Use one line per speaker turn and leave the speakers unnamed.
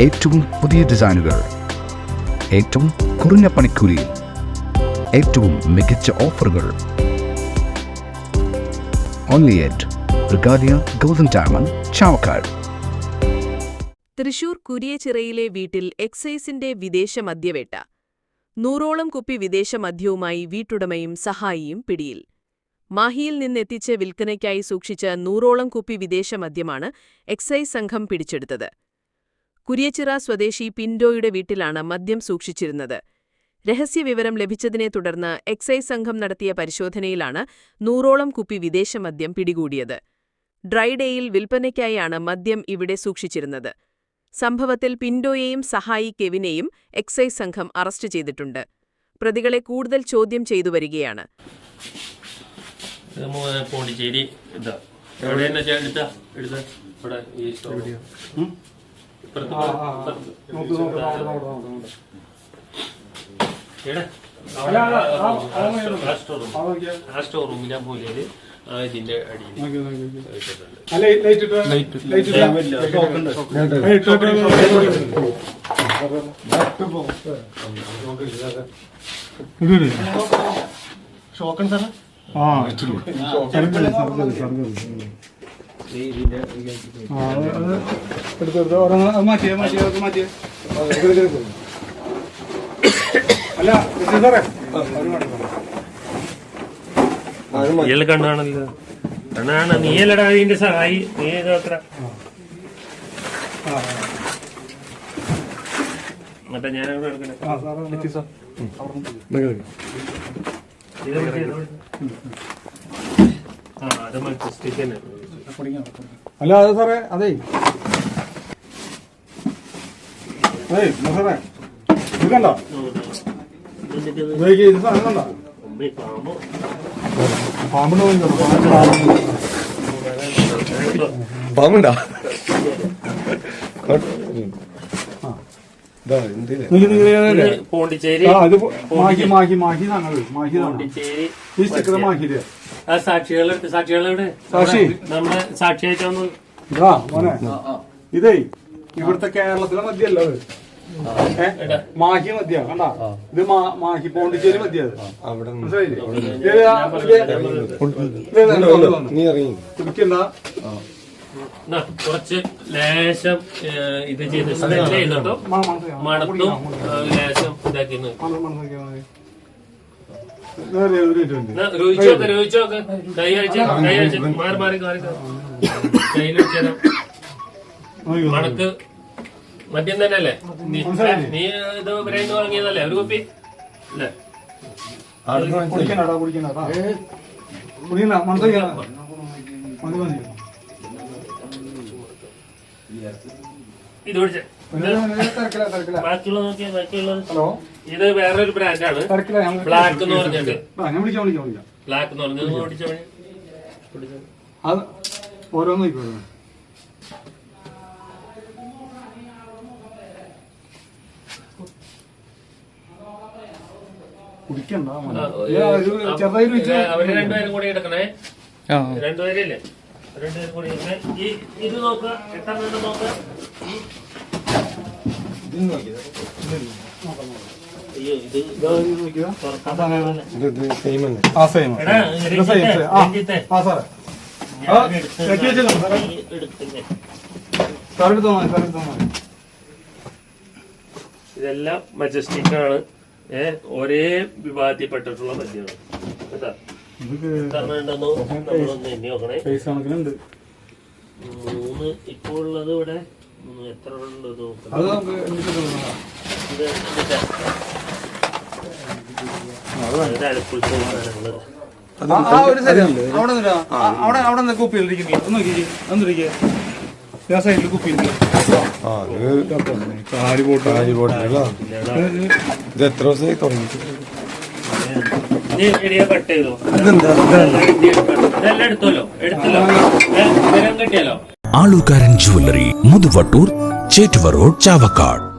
ഏറ്റവും പുതിയ ഡിസൈനുകൾ ഏറ്റവും കുറഞ്ഞ പണിക്കൂലിയിൽ ഏറ്റവും മികച്ച ഓഫറുകൾ. Only at Golden Diamond Chavakkad
Thrissur കുരിയച്ചിറയിലെ വീട്ടിൽ എക്സൈസിന്റെ വിദേശ മദ്യവേട്ട. നൂറോളം കുപ്പി വിദേശ മദ്യവുമായി വീട്ടുടമയും സഹായിയും പിടിയിൽ. മാഹിയിൽ നിന്നെത്തിച്ച് വിൽക്കനയ്ക്കായി സൂക്ഷിച്ച നൂറോളം കുപ്പി വിദേശ മദ്യമാണ് എക്സൈസ് സംഘം പിടിച്ചെടുത്തത്. കുരിയച്ചിറ സ്വദേശി പിൻഡോയുടെ വീട്ടിലാണ് മദ്യം സൂക്ഷിച്ചിരുന്നത്. രഹസ്യവിവരം ലഭിച്ചതിനെ തുടർന്ന് എക്സൈസ് സംഘം നടത്തിയ പരിശോധനയിലാണ് നൂറോളം കുപ്പി വിദേശ മദ്യം പിടികൂടിയത്. ഡ്രൈഡേയിൽ വിൽപ്പനയ്ക്കായാണ് മദ്യം ഇവിടെ സൂക്ഷിച്ചിരുന്നത്. സംഭവത്തിൽ പിൻഡോയെയും സഹായി കെവിനെയും എക്സൈസ് സംഘം അറസ്റ്റ് ചെയ്തിട്ടുണ്ട്. പ്രതികളെ കൂടുതൽ ചോദ്യം ചെയ്തു വരികയാണ്.
പോണ്ടിച്ചേരി ഇതാ. എവിടെ? തന്നെ ചേ- എടുത്ത? ഇവിടെ ഈ ആ സ്റ്റോർ റൂം. ആ സ്റ്റോർ റൂമിലാ പോയത് ആ ഇതിന്റെ അടിയിൽ. ഷോക്കൻ സാറേ
ആ സർക്കൽ സർക്കൽ സർക്കൽ ആ അത് അത് എടുത്ത് എടുത്ത് ഒരെണ്ണം മാറ്റിയേ മാറ്റിയേ അത് മാറ്റിയേ. അല്ല സാറേ.
ഇയാൾ കണ്ണാണല്ലോ കണ്ണാണ് നീയല്ലടാ ഇതിന്റെ സഹായി നീ
അത്ര
എന്നിട്ട് ഞാൻ അവിടെ എടുക്കണേ
ആ
അത് മൾട്ടിസ്റ്റിക് തന്നെ
അല്ല അതെ സാറേ അതേ. സാറേ. ഉപയോഗിക്കുക കണ്ടോ? പാമ്പിന്
പാമ്പുണ്ടാ?
പോണ്ടിച്ചേരി.
മാഹി മാഹി മാഹി താങ്കൾ മാഹി താങ്കൾ
പോണ്ടിച്ചേരി.
ഈ സ്റ്റിക്കർ സാക്ഷി.
നമ്മുടെ സാക്ഷിയായിട്ടൊന്ന്
ഇതാ മോനെ. ഇതേ ഇവിടുത്തെ കേരളത്തിലെ മദ്യല്ല അത്? മാഹി മദ്യ കണ്ട? ഇത് മാഹി പോണ്ടിച്ചേരി മദ്യ കുടിക്കണ്ട
കുറച്ച് ലേശം ഇത് ചെയ്ത്. മണത്തും ലേശം ഇതാക്കിന്ന് മണക്ക് മദ്യം തന്നെയല്ലേ? നീ നീ ഇത് ബ്രെയിൻ വാങ്ങിയതല്ലേ? ഒരു കുപ്പി. ഇത് പിടിച്ച. നോക്കിയാ ബാക്കിയുള്ളത്.
ഹലോ?
ഇത് വേറൊരു ബ്രാൻഡാണ്. ബ്ലാക്ക് എന്ന് പറഞ്ഞിട്ട്. ബ്ലാക്ക് എന്ന് പറഞ്ഞത്
അത് ഓരോന്ന് കുടിക്കണ്ട ചെറുതായി
അവർ രണ്ടുപേരും കൂടി എടുക്കണേ. രണ്ടുപേരില്ലേ രണ്ടുപേരും കൂടി എടുക്കണേ. ഈ ഇത് നോക്കുക എത്ര നോക്കുക അയ്യോ ഇത് ഇതെല്ലാം മജസ്റ്റിക് ആണ് ഏ ഒരേ വിഭാഗത്തിൽപ്പെട്ടിട്ടുള്ള മദ്യമാണ് കേട്ടാ? മൂന്ന് ഇപ്പോൾ ഉള്ളത് ഇവിടെ എത്ര ഉള്ളത്
നോക്കി ഒന്നിരിക്കേ ആ സൈഡിൽ കുപ്പി ഉണ്ട്
ആ ഇത് എത്ര ദിവസമായി തുടങ്ങിയിട്ട്?
Alukkaran jewellery Muthuvattoor Chettuva road Chavakkad.